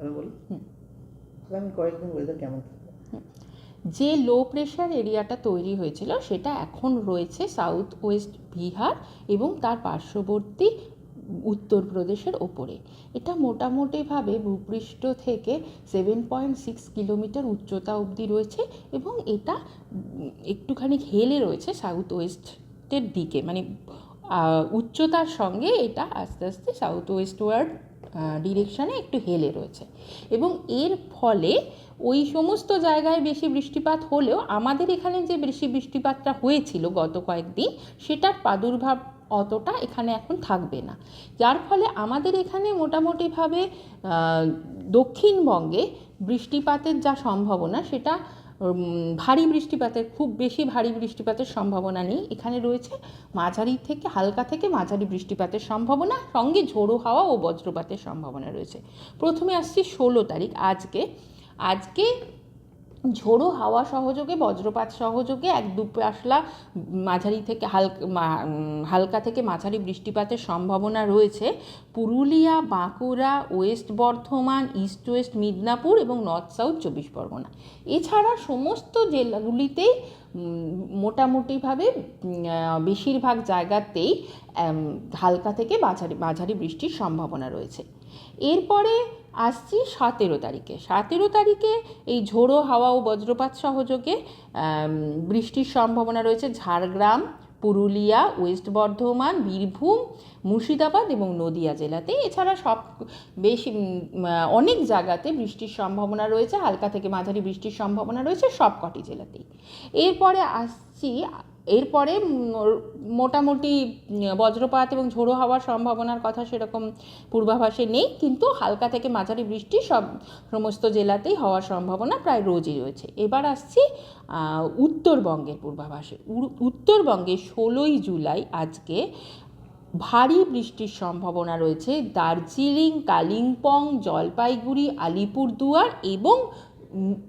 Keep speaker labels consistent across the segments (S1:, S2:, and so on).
S1: আমি বলি? আগামী কয়েকদিন ওয়েদার কেমন থাকবে।
S2: যে লো প্রেশার এরিয়াটা তৈরি হয়েছিল সেটা এখন রয়েছে সাউথ ওয়েস্ট বিহার এবং তার পার্শ্ববর্তী উত্তরপ্রদেশের ওপরে। এটা মোটামুটিভাবে ভূপৃষ্ঠ থেকে সেভেন পয়েন্ট সিক্স কিলোমিটার উচ্চতা অবধি রয়েছে এবং এটা একটুখানি হেলে রয়েছে সাউথ ওয়েস্টের দিকে। মানে উচ্চতার সঙ্গে এটা আস্তে আস্তে সাউথ ওয়েস্টওয়ার্ড ডিরেকশানে একটু হেলে রয়েছে। এবং এর ফলে ওই সমস্ত জায়গায় বেশি বৃষ্টিপাত হলেও আমাদের এখানে যে বেশি বৃষ্টিপাতটা হয়েছিল গত কয়েকদিন, সেটার প্রাদুর্ভাব অতটা এখানে এখন থাকবে না। যার ফলে আমাদের এখানে মোটামুটিভাবে দক্ষিণবঙ্গে বৃষ্টিপাতের যা সম্ভাবনা, সেটা ভারী বৃষ্টিপাতের, খুব বেশি ভারী বৃষ্টিপাতের সম্ভাবনা নেই। এখানে রয়েছে মাঝারি থেকে হালকা থেকে মাঝারি বৃষ্টিপাতের সম্ভাবনা, সঙ্গে ঝোড়ো হাওয়া ও বজ্রপাতের সম্ভাবনা রয়েছে। প্রথমে আসছি ষোলো তারিখ, আজকে। আজকে ঝোড়ো হাওয়া সহযোগে, বজ্রপাত সহযোগে এক দুপাশলা মাঝারি থেকে হালকা হালকা থেকে মাঝারি বৃষ্টিপাতের সম্ভাবনা রয়েছে। Purulia, Bankura, West Bardhaman, East West Midnapore এবং নর্থ সাউথ চব্বিশ পরগনা। এছাড়া সমস্ত জেলাগুলিতেই মোটামুটিভাবে বেশিরভাগ জায়গাতেই হালকা থেকে মাঝারি মাঝারি বৃষ্টির সম্ভাবনা রয়েছে। এরপরে আসছি সতেরো তারিখে। সতেরো তারিখে এই ঝোড়ো হাওয়া ও বজ্রপাত সহযোগে বৃষ্টির সম্ভাবনা রয়েছে ঝাড়গ্রাম, পুরুলিয়া, ওয়েস্ট বর্ধমান, বীরভূম, মুর্শিদাবাদ এবং নদিয়া জেলাতে। এছাড়া সব বেশি অনেক জায়গাতে বৃষ্টির সম্ভাবনা রয়েছে। হালকা থেকে মাঝারি বৃষ্টির সম্ভাবনা রয়েছে সব কটি জেলাতেই। এরপরে আসছি এরপরে মোটামুটি বজ্রপাত এবং ঝোড়ো হওয়ার সম্ভাবনার কথা সেরকম পূর্বাভাসে নেই। কিন্তু হালকা থেকে মাঝারি বৃষ্টি সব সমস্ত জেলাতেই হওয়ার সম্ভাবনা প্রায় রোজই রয়েছে। এবার আসছি উত্তরবঙ্গের পূর্বাভাসে। উত্তরবঙ্গে ষোলোই জুলাই আজকে ভারী বৃষ্টির সম্ভাবনা রয়েছে। দার্জিলিং, কালিম্পং, জলপাইগুড়ি, আলিপুরদুয়ার এবং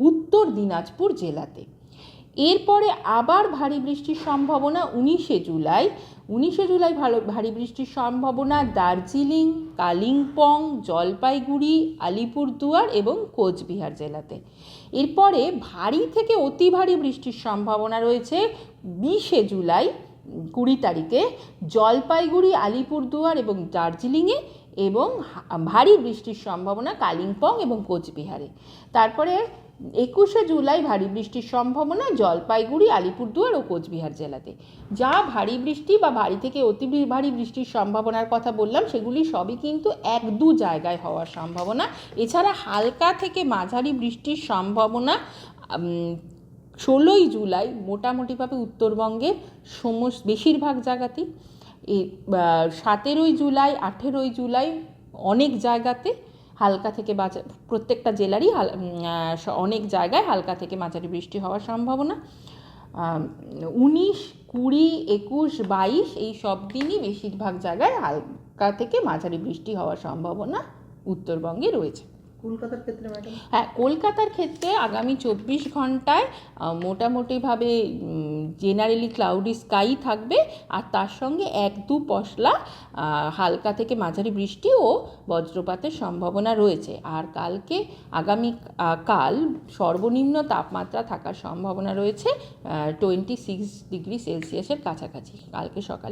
S2: উত্তর দিনাজপুর জেলাতে। এরপরে আবার ভারী বৃষ্টির সম্ভাবনা উনিশে জুলাই। উনিশে জুলাই ভালো, ভারী বৃষ্টির সম্ভাবনা দার্জিলিং, কালিম্পং, জলপাইগুড়ি, আলিপুরদুয়ার এবং কোচবিহার জেলাতে। এরপরে ভারী থেকে অতি ভারী বৃষ্টির সম্ভাবনা রয়েছে বিশে জুলাই, কুড়ি তারিখে। জলপাইগুড়ি, আলিপুরদুয়ার এবং দার্জিলিংয়ে এবং ভারী বৃষ্টির সম্ভাবনা কালিম্পং এবং কোচবিহারে। তারপরে একুশে জুলাই ভারী বৃষ্টির সম্ভাবনা জলপাইগুড়ি, আলিপুরদুয়ার ও কোচবিহার জেলাতে। যা ভারী বৃষ্টি বা ভারী থেকে অতি ভারী বৃষ্টির সম্ভাবনার কথা বললাম, সেগুলি সবই কিন্তু এক দু জায়গায় হওয়ার সম্ভাবনা। এছাড়া হালকা থেকে মাঝারি বৃষ্টির সম্ভাবনা ষোলোই জুলাই মোটামুটিভাবে উত্তরবঙ্গের সমস্ত বেশিরভাগ জায়গাতেই। সতেরোই জুলাই, আঠেরোই জুলাই অনেক জায়গাতে হালকা থেকে মাঝারি প্রত্যেকটা জেলারই অনেক জায়গায় হালকা থেকে মাঝারি বৃষ্টি হওয়ার সম্ভাবনা। উনিশ, কুড়ি, একুশ, বাইশ, এই সব দিনই বেশিরভাগ জায়গায় হালকা থেকে মাঝারি বৃষ্টি হওয়ার সম্ভাবনা উত্তরবঙ্গে রয়েছে।
S1: কলকাতার ক্ষেত্রে, ম্যাডাম?
S2: হ্যাঁ কলকাতার ক্ষেত্রে আগামী চব্বিশ ঘন্টায় মোটামুটিভাবে জেনারেলি ক্লাউডি স্কাই থাকবে, আর তার সঙ্গে এক দু পশলা হালকা থেকে মাঝারি বৃষ্টি ও বজ্রপাতের সম্ভাবনা রয়েছে। আর কালকে, আগামী কাল সর্বনিম্ন তাপমাত্রা থাকার সম্ভাবনা রয়েছে টোয়েন্টি সিক্স ডিগ্রি সেলসিয়াসের কাছাকাছি। কালকে সকালে